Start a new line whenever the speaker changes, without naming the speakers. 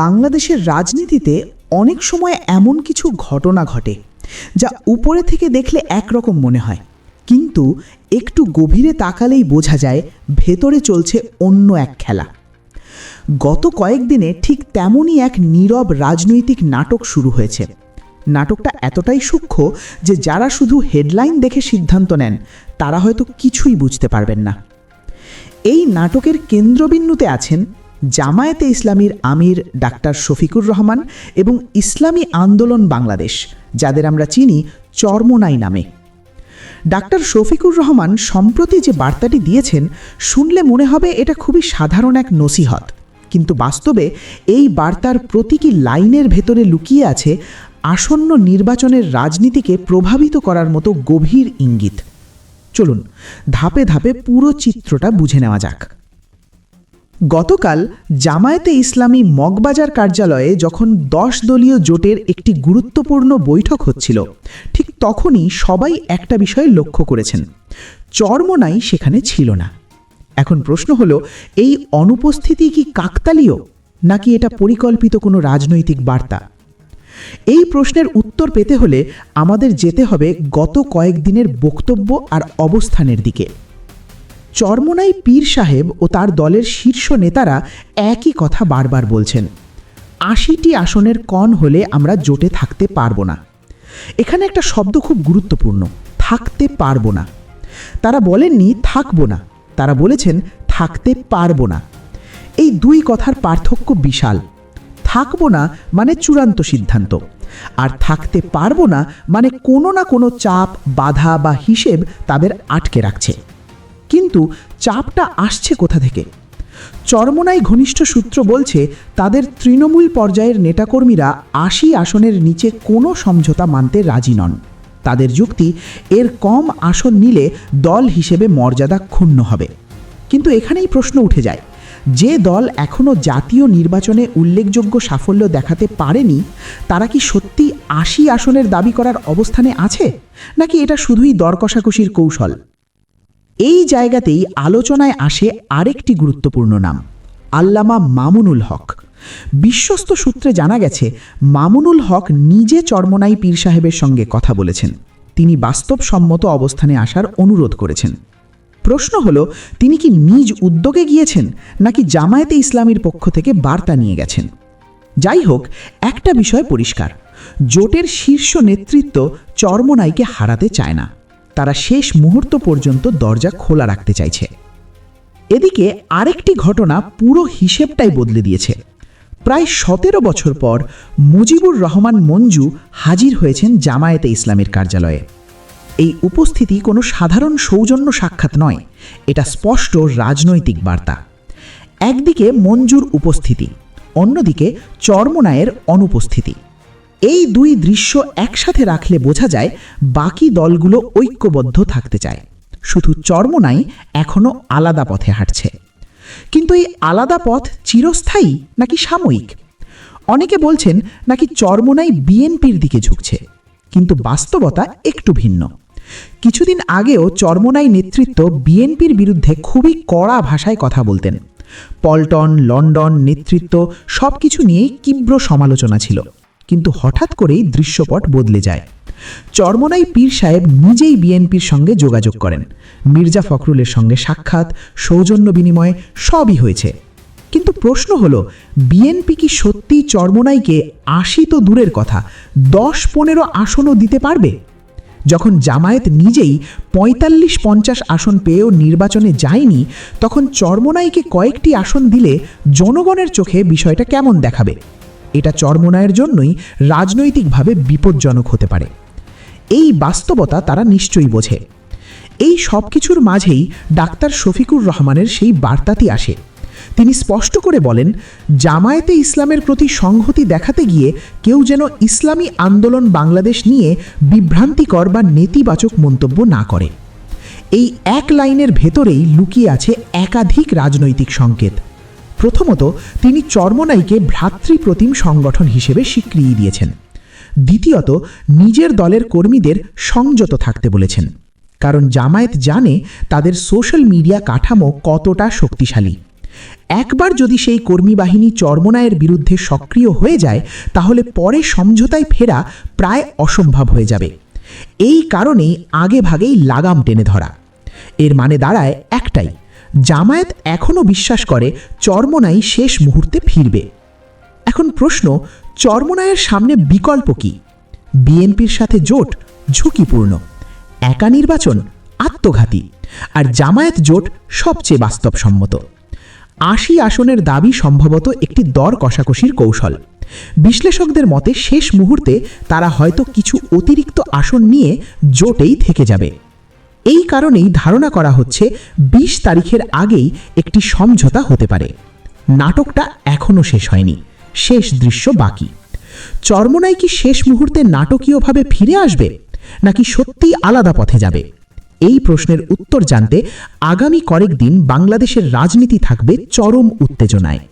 বাংলাদেশের রাজনীতিতে অনেক সময় এমন কিছু ঘটনা ঘটে, যা উপরে থেকে দেখলে একরকম মনে হয়। কিন্তু একটু গভীরে তাকালেই বোঝা যায় ভেতরে চলছে অন্য এক খেলা। গত কয়েকদিনে ঠিক তেমনই এক নীরব রাজনৈতিক নাটক শুরু হয়েছে। নাটকটা এতটাই সূক্ষ্ম যে যারা শুধু হেডলাইন দেখে সিদ্ধান্ত নেন, তারা হয়তো কিছুই বুঝতে পারবেন না। এই নাটকের কেন্দ্রবিন্দুতে আছেন জামায়াতে ইসলামীর আমির ডাক্তার শফিকুর রহমান এবং ইসলামী আন্দোলন বাংলাদেশ, যাদের আমরা চিনি চর্মনাই নামে। ডাক্তার শফিকুর রহমান সম্প্রতি যে বার্তাটি দিয়েছেন, শুনলে মনে হবে এটা খুবই সাধারণ এক নসিহত। কিন্তু বাস্তবে এই বার্তার প্রতীকী লাইনের ভেতরে লুকিয়ে আছে আসন্ন নির্বাচনের রাজনীতিকে প্রভাবিত করার মতো গভীর ইঙ্গিত। চলুন, ধাপে ধাপে পুরো চিত্রটা বুঝে নেওয়া যাক। গতকাল জামায়াতে ইসলামী মগবাজার কার্যালয়ে যখন দশ দলীয় জোটের একটি গুরুত্বপূর্ণ বৈঠক হচ্ছিল, ঠিক তখনই সবাই একটা বিষয় লক্ষ্য করেছেন। চর্মনাই সেখানে ছিল না। এখন প্রশ্ন হলো, এই অনুপস্থিতি কি কাকতালীয়, নাকি এটা পরিকল্পিত কোনো রাজনৈতিক বার্তা? এই প্রশ্নের উত্তর পেতে হলে আমাদের যেতে হবে গত কয়েকদিনের বক্তব্য আর অবস্থানের দিকে। চরমনাই পীর সাহেব ও তার দলের শীর্ষ নেতারা একই কথা বারবার বলছেন। আশিটি আসনের কন হলে আমরা জোটে থাকতে পারব না। এখানে একটা শব্দ খুব গুরুত্বপূর্ণ, থাকতে পারব না। তারা বলেননি থাকব না, তারা বলেছেন থাকতে পারব না। এই দুই কথার পার্থক্য বিশাল। থাকব না মানে চূড়ান্ত সিদ্ধান্ত, আর থাকতে পারব না মানে কোনো না কোনো চাপ, বাধা বা হিসেব তাদের আটকে রাখছে। কিন্তু চাপটা আসছে কোথা থেকে? চরমনাই ঘনিষ্ঠ সূত্র বলছে, তাদের তৃণমূল পর্যায়ের নেতাকর্মীরা আশি আসনের নিচে কোনো সমঝোতা মানতে রাজি নন। তাদের যুক্তি, এর কম আসন নিলে দল হিসেবে মর্যাদা ক্ষুণ্ণ হবে। কিন্তু এখানেই প্রশ্ন উঠে যায়, যে দল এখনও জাতীয় নির্বাচনে উল্লেখযোগ্য সাফল্য দেখাতে পারেনি, তারা কি সত্যি আশি আসনের দাবি করার অবস্থানে আছে? নাকি এটা শুধুই দর কষাকষির কৌশল? এই জায়গাতেই আলোচনায় আসে আরেকটি গুরুত্বপূর্ণ নাম, আল্লামা মামুনুল হক। বিশ্বস্ত সূত্রে জানা গেছে, মামুনুল হক নিজে চরমনাই পীর সাহেবের সঙ্গে কথা বলেছেন। তিনি বাস্তবসম্মত অবস্থানে আসার অনুরোধ করেছেন। প্রশ্ন হলো, তিনি কি নিজ উদ্যোগে গিয়েছেন, নাকি জামায়াতে ইসলামীর পক্ষ থেকে বার্তা নিয়ে গেছেন? যাই হোক, একটা বিষয় পরিষ্কার, জোটের শীর্ষ নেতৃত্ব চরমনাইকে হারাতে চায় না। তারা শেষ মুহূর্ত পর্যন্ত দরজা খোলা রাখতে চাইছে। এদিকে আরেকটি ঘটনা পুরো হিসেবটাই বদলে দিয়েছে। প্রায় সতেরো বছর পর মুজিবুর রহমান মঞ্জু হাজির হয়েছেন জামায়াতে ইসলামের কার্যালয়ে। এই উপস্থিতি কোনো সাধারণ সৌজন্য সাক্ষাৎ নয়, এটা স্পষ্ট রাজনৈতিক বার্তা। একদিকে মঞ্জুর উপস্থিতি, অন্যদিকে চর্মনায়ের অনুপস্থিতি। এই দুই দৃশ্য একসাথে রাখলে বোঝা যায় বাকি দলগুলো ঐক্যবদ্ধ থাকতে চায়। শুধু চর্মনাই এখনও আলাদা পথে হাঁটছে। কিন্তু এই আলাদা পথ চিরস্থায়ী নাকি সাময়িক? অনেকে বলছেন নাকি চর্মনাই বিএনপির দিকে ঝুঁকছে, কিন্তু বাস্তবতা একটু ভিন্ন। কিছুদিন আগেও চর্মনাই নেতৃত্ব বিএনপির বিরুদ্ধে খুবই কড়া ভাষায় কথা বলতেন। পল্টন, লন্ডন, নেতৃত্ব সব কিছু নিয়েই তীব্র সমালোচনা ছিল। কিন্তু হঠাৎ করেই দৃশ্যপট বদলে যায়। চরমনাই পীর সাহেব নিজেই বিএনপির সঙ্গে যোগাযোগ করেন। মির্জা ফখরুলের সঙ্গে সাক্ষাৎ, সৌজন্য বিনিময় সবই হয়েছে। কিন্তু প্রশ্ন হলো, বিএনপি কি সত্যিই চরমনাইকে আশি তো দূরের কথা, দশ পনেরো আসনও দিতে পারবে? যখন জামায়াত নিজেই পঁয়তাল্লিশ পঞ্চাশ আসন পেয়েও নির্বাচনে যায়নি, তখন চরমনাইকে কয়েকটি আসন দিলে জনগণের চোখে বিষয়টা কেমন দেখাবে? এটা চরমনায়ের জন্যই রাজনৈতিকভাবে বিপজ্জনক হতে পারে। এই বাস্তবতা তারা নিশ্চয়ই বোঝে। এই সব কিছুর মাঝেই ডাক্তার শফিকুর রহমানের সেই বার্তাটি আসে। তিনি স্পষ্ট করে বলেন, জামায়াতে ইসলামের প্রতি সংহতি দেখাতে গিয়ে কেউ যেন ইসলামী আন্দোলন বাংলাদেশ নিয়ে বিভ্রান্তিকর বা নেতিবাচক মন্তব্য না করে। এই এক লাইনের ভেতরেই লুকিয়ে আছে একাধিক রাজনৈতিক সংকেত। প্রথমত, তিনি চর্মনাইকে ভ্রাতৃপ্রতিম সংগঠন হিসেবে স্বীকৃতি দিয়েছেন। দ্বিতীয়ত, নিজের দলের কর্মীদের সংযত থাকতে বলেছেন। কারণ জামায়াত জানে তাদের সোশ্যাল মিডিয়া কাঠামো কতটা শক্তিশালী। একবার যদি সেই কর্মী বাহিনী চর্মনায়ের বিরুদ্ধে সক্রিয় হয়ে যায়, তাহলে পরে সমঝোতায় ফেরা প্রায় অসম্ভব হয়ে যাবে। এই কারণেই আগে ভাগেই লাগাম টেনে ধরা। এর মানে দাঁড়ায় একটাই জামায়াত এখনও বিশ্বাস করে চর্মনাই শেষ মুহূর্তে ফিরবে। এখন প্রশ্ন চর্মনায়ের সামনে বিকল্প কি? বিএনপির সাথে জোট ঝুঁকিপূর্ণ, একা নির্বাচন আত্মঘাতী, আর জামায়াত জোট সবচেয়ে বাস্তবসম্মত। আশি আসনের দাবি সম্ভবত একটি দর কষাকষির কৌশল। বিশ্লেষকদের মতে শেষ মুহূর্তে তারা হয়তো কিছু অতিরিক্ত আসন নিয়ে জোটেই থেকে যাবে। এই কারণেই ধারণা করা হচ্ছে ২০ তারিখের আগেই একটি সমঝোতা হতে পারে। নাটকটা এখনও শেষ হয়নি, শেষ দৃশ্য বাকি। চর্মনাই কি শেষ মুহূর্তে নাটকীয়ভাবে ফিরে আসবে, নাকি সত্যিই আলাদা পথে যাবে? এই প্রশ্নের উত্তর জানতে আগামী কয়েকদিন বাংলাদেশের রাজনীতি থাকবে চরম উত্তেজনায়।